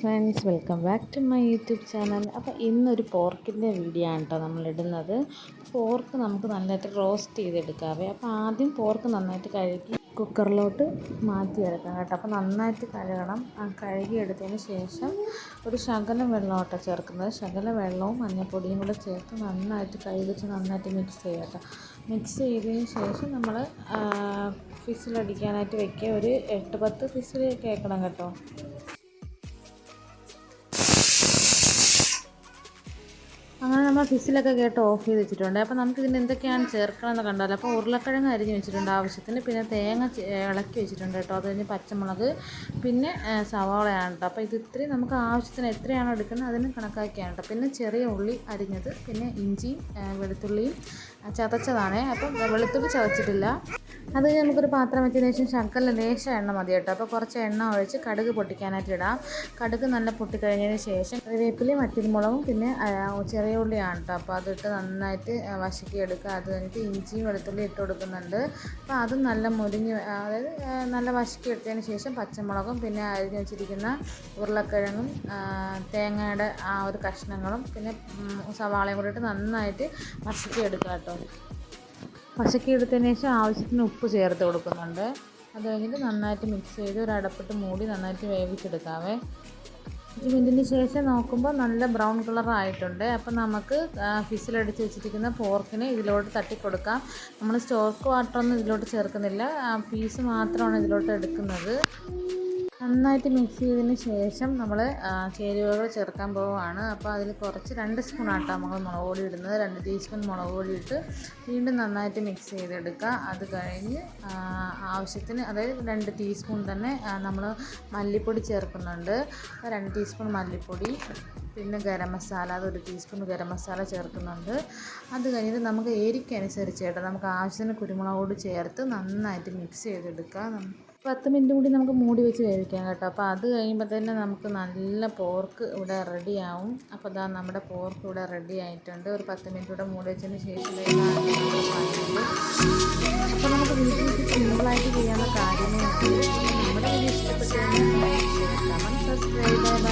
Friends welcome back to my YouTube channel. അപ്പോൾ ഇന്നൊരു പോർക്കിന്റെ video ആണ് കേട്ടോ നമ്മളിടുന്നത്. പോർക്ക് നമുക്ക് നന്നായിട്ട് റോസ്റ്റ് ചെയ്തെടുക്കാവേ. അപ്പോൾ ആദ്യം പോർക്ക് നന്നായിട്ട് കഴുകി കുക്കറിലോട്ട് മാറ്റി എടുക്കണം കേട്ടോ. അപ്പോൾ നന്നായിട്ട് കഴുകണം. ആ കഴുകി എടുത്തതിന് ശേഷം ഒരു ശകലം വെള്ളമാട്ടോ ചേർക്കുന്നത്. ശകല വെള്ളവും മഞ്ഞൾപ്പൊടിയും കൂടെ ചേർത്ത് നന്നായിട്ട് കഴുകിച്ച് നന്നായിട്ട് മിക്സ് ചെയ്യുക കേട്ടോ. മിക്സ് ചെയ്തതിന് ശേഷം നമ്മൾ ഫിസിലടിക്കാനായിട്ട് വെക്കുക. ഒരു എട്ട് പത്ത് ഫിസിൽ കേൾക്കണം കേട്ടോ. നമ്മൾ ഫിസിലൊക്കെ കേട്ട് ഓഫ് ചെയ്ത് വെച്ചിട്ടുണ്ട്. അപ്പോൾ നമുക്ക് ഇതിന് എന്തൊക്കെയാണ് ചേർക്കണമെന്ന് കണ്ടാലോ. അപ്പോൾ ഉരുളക്കിഴങ്ങ് അരിഞ്ഞ് വെച്ചിട്ടുണ്ട് ആവശ്യത്തിന്. പിന്നെ തേങ്ങ ഇളക്കി വെച്ചിട്ടുണ്ട് കേട്ടോ. അത് കഴിഞ്ഞ് പച്ചമുളക് പിന്നെ സവാളയാണ് കേട്ടോ. അപ്പോൾ ഇത് ഇത്രയും നമുക്ക് ആവശ്യത്തിന് എത്രയാണോ എടുക്കുന്നത് അതിന് കണക്കാക്കിയാണ് കേട്ടോ. പിന്നെ ചെറിയ ഉള്ളി അരിഞ്ഞത്. പിന്നെ ഇഞ്ചിയും വെളുത്തുള്ളിയും ചതച്ചതാണേ. അപ്പം വെളുത്തുള്ളി ചതച്ചിട്ടില്ല. അത് നമുക്കൊരു പാത്രം വെച്ചതിന് ശേഷം ശർക്കര ലേശ എണ്ണ മതി കേട്ടോ. അപ്പോൾ കുറച്ച് എണ്ണ ഒഴിച്ച് കടുക് പൊട്ടിക്കാനായിട്ട് ഇടാം. കടുക് നല്ല പൊട്ടിക്കഴിഞ്ഞതിന് ശേഷം കറിവേപ്പിലയും മുളകും പിന്നെ ചെറിയ ഉള്ളിയാണ് കേട്ടോ. അപ്പോൾ അതിട്ട് നന്നായിട്ട് വശക്കി എടുക്കുക അത് കഴിഞ്ഞിട്ട് ഇഞ്ചിയും വെളുത്തുള്ളി ഇട്ട് കൊടുക്കുന്നുണ്ട്. അപ്പോൾ അതും നല്ല മുരിഞ്ഞ് അതായത് നല്ല വശക്കി എടുത്തതിന് ശേഷം പച്ചമുളകും പിന്നെ അരിഞ്ഞ് വെച്ചിരിക്കുന്ന ഉരുളക്കിഴങ്ങും തേങ്ങയുടെ ആ ഒരു കഷ്ണങ്ങളും പിന്നെ സവാളയും കൂടി ഇട്ട് നന്നായിട്ട് വശക്കി എടുക്കുക കേട്ടോ. പശക്കി എടുത്തതിന് ശേഷം ആവശ്യത്തിന് ഉപ്പ് ചേർത്ത് കൊടുക്കുന്നുണ്ട്. അത് കഴിഞ്ഞിട്ട് നന്നായിട്ട് മിക്സ് ചെയ്ത് ഒരു അടപ്പിട്ട് മൂടി നന്നായിട്ട് വേവിച്ചെടുക്കാവേ. മിനിറ്റിന് ശേഷം നോക്കുമ്പോൾ നല്ല ബ്രൗൺ കളർ ആയിട്ടുണ്ട്. അപ്പോൾ നമുക്ക് ഫിസിലടിച്ച് വെച്ചിരിക്കുന്ന പോർക്കിനെ ഇതിലോട്ട് തട്ടിക്കൊടുക്കാം. നമ്മൾ സ്റ്റോക്ക് വാട്ടറൊന്നും ഇതിലോട്ട് ചേർക്കുന്നില്ല. പീസ് മാത്രമാണ് ഇതിലോട്ട് എടുക്കുന്നത്. നന്നായിട്ട് മിക്സ് ചെയ്തതിന് ശേഷം നമ്മൾ ചേരുവകൾ ചേർക്കാൻ പോവുകയാണ് അപ്പോൾ അതിൽ കുറച്ച് രണ്ട് സ്പൂൺ ആട്ടാ നമ്മൾ മുളക് പൊടി ഇടുന്നത്. രണ്ട് ടീസ്പൂൺ മുളക് പൊടി ഇട്ട് വീണ്ടും നന്നായിട്ട് മിക്സ് ചെയ്തെടുക്കുക. അത് കഴിഞ്ഞ് ആവശ്യത്തിന് അതായത് രണ്ട് ടീസ്പൂൺ തന്നെ നമ്മൾ മല്ലിപ്പൊടി ചേർക്കുന്നുണ്ട്. രണ്ട് ടീസ്പൂൺ മല്ലിപ്പൊടി പിന്നെ ഗരം മസാല അതൊരു ടീസ്പൂൺ ഗരം മസാല ചേർക്കുന്നുണ്ട്. അത് കഴിഞ്ഞിട്ട് നമുക്ക് എരിക്കനുസരിച്ച് കേട്ടോ നമുക്ക് ആവശ്യത്തിന് കുരുമുളക് പൊടി ചേർത്ത് നന്നായിട്ട് മിക്സ് ചെയ്തെടുക്കുക. പത്ത് മിനിറ്റ് കൂടി നമുക്ക് മൂടി വെച്ച് വേവിക്കാം കേട്ടോ. അപ്പോൾ അത് കഴിയുമ്പോൾ തന്നെ നമുക്ക് നല്ല പോർക്ക് ഇവിടെ റെഡിയാവും അപ്പോൾ ഇതാ നമ്മുടെ പോർക്ക് ഇവിടെ റെഡി ആയിട്ടുണ്ട്. ഒരു പത്ത് മിനിറ്റ് കൂടെ മൂടി വെച്ചതിന് ശേഷം അപ്പോൾ നമുക്ക് വെച്ച് സിമ്പിളായിട്ട് ചെയ്യാനുള്ള കാര്യമേ നമ്മുടെ വീഡിയോ ഇഷ്ടപ്പെട്ടു സബ്സ്ക്രൈബ്